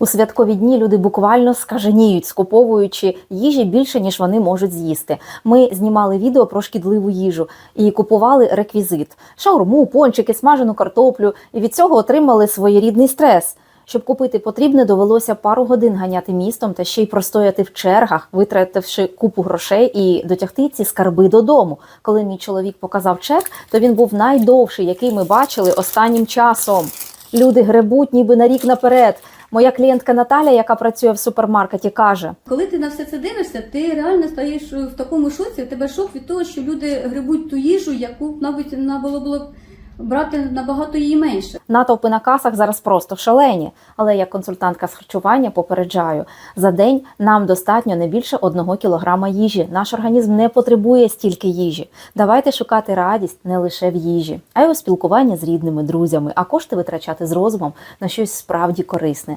У святкові дні люди буквально скаженіють, скуповуючи їжі більше, ніж вони можуть з'їсти. Ми знімали відео про шкідливу їжу і купували реквізит: шаурму, пончики, смажену картоплю, і від цього отримали своєрідний стрес. Щоб купити потрібне, довелося пару годин ганяти містом та ще й простояти в чергах, витративши купу грошей і дотягти ці скарби додому. Коли мій чоловік показав чек, то він був найдовший, який ми бачили останнім часом. Люди гребуть ніби на рік наперед. Моя клієнтка Наталя, яка працює в супермаркеті, каже: Коли ти на все це дивишся, ти реально стаєш в такому шоці. У тебе шок від того, що люди грибуть ту їжу, яку, мабуть, на було було б брати набагато її менше. натовпи на касах зараз просто шалені. Але як консультантка з харчування попереджаю, за день нам достатньо не більше одного кілограма їжі. Наш організм не потребує стільки їжі. Давайте шукати радість не лише в їжі, а й у спілкуванні з рідними друзями, а кошти витрачати з розумом на щось справді корисне.